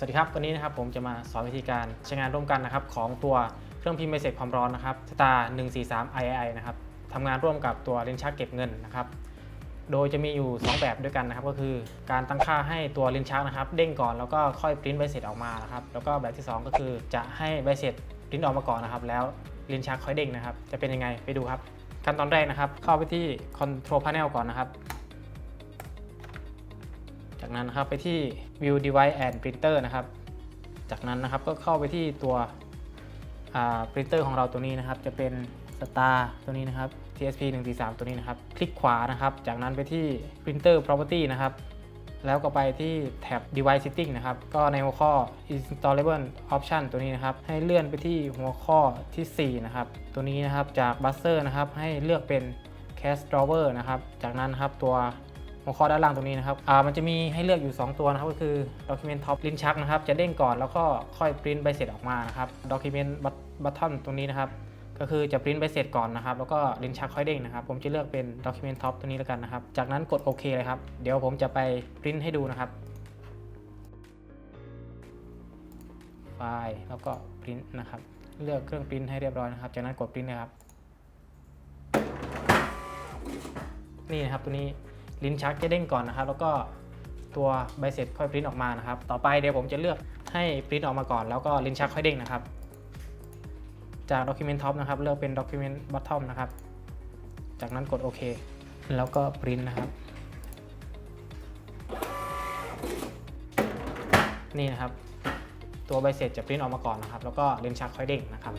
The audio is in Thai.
สวัสดีครับ วันนี้นะครับผมจะมาสอนวิธีการใช้งานร่วมกันนะครับของตัวเครื่องพิมพ์ใบเสร็จความร้อนนะครับ Star 143 II นะครับทำงานร่วมกับตัวลิ้นชักเก็บเงินนะครับ โดยจะมีอยู่ 2 แบบด้วยกันนะครับ ก็คือการตั้งค่าให้ตัวลิ้นชักนะครับ เด้งก่อนแล้วก็ค่อยปริ้นใบเสร็จออกมานะครับ แล้วก็แบบที่ 2 ก็คือจะให้ใบเสร็จปริ้นออกมาก่อนนะครับ แล้วลิ้นชักค่อยเด้งนะครับ จะเป็นยังไงไปดูครับ ขั้นตอนแรกนะครับ เข้าไปที่ Control Panel ก่อนนะครับ จากนั้นนะครับไปที่ View Device and Printer นะครับ จากนั้นนะครับก็เข้าไปที่ตัวปรินเตอร์ของเราตัวนี้นะครับ จะเป็น Star ตัวนี้นะครับ TSP 143ตัวนี้นะครับ คลิกขวานะครับ จากนั้นไปที่ Printer Property นะครับ แล้วก็ไปที่แท็บ Device Setting นะครับ ก็ในหัวข้อ Installable Option ตัวนี้นะครับ ให้เลื่อนไปที่หัวข้อทีสี่4 นะครับ ตัวนี้นะครับจาก Buzzer นะครับ ให้เลือกเป็น Cast Drawer นะครับ จากนั้นนครับตัว หัวข้อด้านล่างตรงนี้นะครับอ่ามันจะมีให้เลือกอยู่ 2 ตัวนะครับก็คือ Document Top ลิ้นชักนะครับ จะเด้งก่อนแล้วก็ค่อยปริ้นใบเสร็จออกมานะครับ Document Button ตรงนี้นะครับ ก็คือจะปริ้นใบเสร็จก่อนนะครับ แล้วก็ลิ้นชักค่อยเด้งนะครับ ผมจะเลือกเป็น Document Top ตัวนี้แล้วกันนะครับ จากนั้นกดโอเคเลยครับ เดี๋ยวผมจะไปปริ้นให้ดูนะครับ ไฟล์แล้วก็ปริ้นนะครับ เลือกเครื่องปริ้นให้เรียบร้อยนะครับ จากนั้นกดปริ้นนะครับ นี่นะครับตัวนี้ ลิ้นชักจะเด้งก่อนนะครับ แล้วก็ตัวใบเสร็จค่อยปริ้นออกมานะครับ ต่อไปเดี๋ยวผมจะเลือกให้ปริ้นออกมาก่อน แล้วก็ลิ้นชักค่อยเด้งนะครับ จาก Document Top นะครับ เลือกเป็น Document Bottom นะครับ จากนั้นกดโอเคแล้วก็ปริ้นนะครับ นี่นะครับ ตัวใบเสร็จจะปริ้นออกมาก่อนนะครับ แล้วก็ลิ้นชักค่อยเด้งนะครับ